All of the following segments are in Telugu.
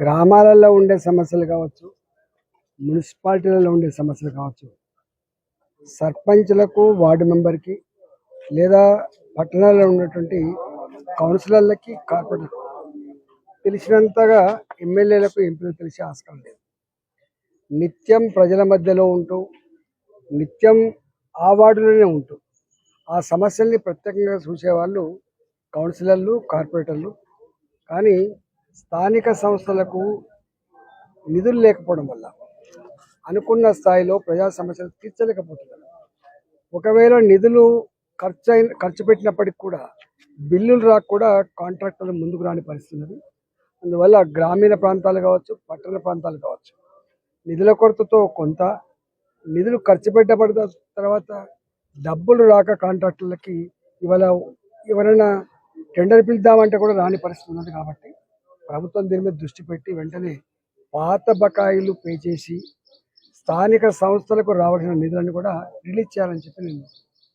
గ్రామాలలో ఉండే సమస్యలు కావచ్చు మున్సిపాలిటీలలో ఉండే సమస్యలు కావచ్చు సర్పంచ్లకు వార్డు మెంబర్కి లేదా పట్టణాల్లో ఉన్నటువంటి కౌన్సిలర్లకి కార్పొరేటర్ తెలిసినంతగా ఎమ్మెల్యేలకు ఎంపీలకు తెలిసే ఆస్కారం లేదు. నిత్యం ప్రజల మధ్యలో ఉంటూ నిత్యం ఆ వార్డులోనే ఉంటూ ఆ సమస్యల్ని ప్రత్యేకంగా చూసేవాళ్ళు కౌన్సిలర్లు కార్పొరేటర్లు. కానీ స్థానిక సంస్థలకు నిధులు లేకపోవడం వల్ల అనుకున్న స్థాయిలో ప్రజా సమస్యలు తీర్చలేకపోతున్నారు. ఒకవేళ నిధులు ఖర్చు అయిన ఖర్చు పెట్టినప్పటికి కూడా బిల్లులు రాక కూడా కాంట్రాక్టర్లు ముందుకు రాని పరిస్థితి అందువల్ల గ్రామీణ ప్రాంతాలు కావచ్చు పట్టణ ప్రాంతాలు కావచ్చు నిధుల కొరతతో కొంత నిధులు ఖర్చు పెట్టబడిన తర్వాత డబ్బులు రాక కాంట్రాక్టర్లకి ఇవాళ ఎవరైనా టెండర్ పిలుద్దామంటే కూడా రాని పరిస్థితి ఉన్నది కాబట్టి ప్రభుత్వం దీని మీద దృష్టి పెట్టి వెంటనే పాత బకాయిలు పే చేసి స్థానిక సంస్థలకు రావాల్సిన నిధులను కూడా రిలీజ్ చేయాలని చెప్పి నేను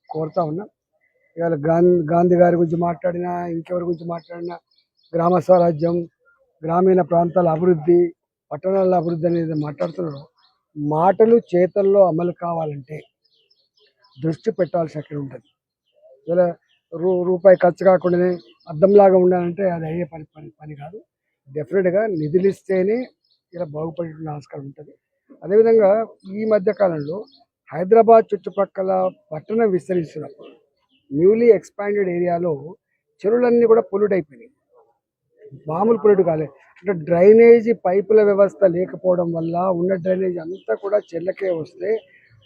కోరుతా ఉన్నా. ఇవాళ గాంధీ గాంధీ గారి గురించి మాట్లాడినా ఇంకెవరి గురించి మాట్లాడినా గ్రామ స్వరాజ్యం గ్రామీణ ప్రాంతాల అభివృద్ధి పట్టణాల అభివృద్ధి అనేది మాట్లాడుతున్నారు. మాటలు చేతల్లో అమలు కావాలంటే దృష్టి పెట్టాల్సి అక్కడ ఉంటుంది. ఇలా రూ రూపాయి ఖర్చు కాకుండానే అద్దంలాగా ఉండాలంటే అది అయ్యే పని పని పని కాదు. డెఫినెట్గా నిధులు ఇస్తేనే ఇలా బాగుపడే ఆస్కారం ఉంటుంది. అదేవిధంగా ఈ మధ్య కాలంలో హైదరాబాద్ చుట్టుపక్కల పట్టణం విస్తరిస్తున్నప్పుడు న్యూలీ ఎక్స్పాండెడ్ ఏరియాలో చెరువులన్నీ కూడా పొల్యూట్ అయిపోయినాయి. మామూలు పొల్యూట్ కాలేదు అంటే డ్రైనేజీ పైపుల వ్యవస్థ లేకపోవడం వల్ల ఉన్న డ్రైనేజ్ అంతా కూడా చెర్లకే వస్తే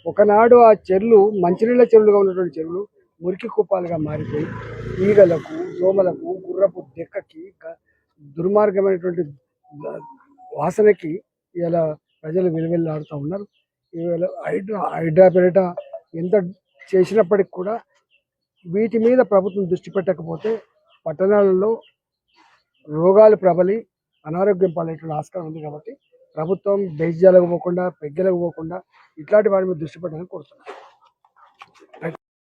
ఒకనాడు ఆ చెర్లు మంచినీళ్ళ చెరువులుగా ఉన్నటువంటి చెరువులు మురికి కుప్పాలుగా మారిపోయి ఈగలకు దోమలకు గుర్రపు డెక్కకి దుర్మార్గమైనటువంటి వాసనకి ఇలా ప్రజలు విలువెల్లాడుతూ ఉన్నారు. ఇవాళ హైడ్రా హైడ్రాపెరిట ఎంత చేసినప్పటికి కూడా వీటి మీద ప్రభుత్వం దృష్టి పెట్టకపోతే పట్టణాలలో రోగాలు ప్రబలి అనారోగ్యం పాలేటువంటి ఆస్కారం ఉంది కాబట్టి ప్రభుత్వం బేజాలకు పోకుండా పెగ్గలకు పోకుండా ఇట్లాంటి వాటి మీద దృష్టి పెట్టాలని కోరుతున్నాను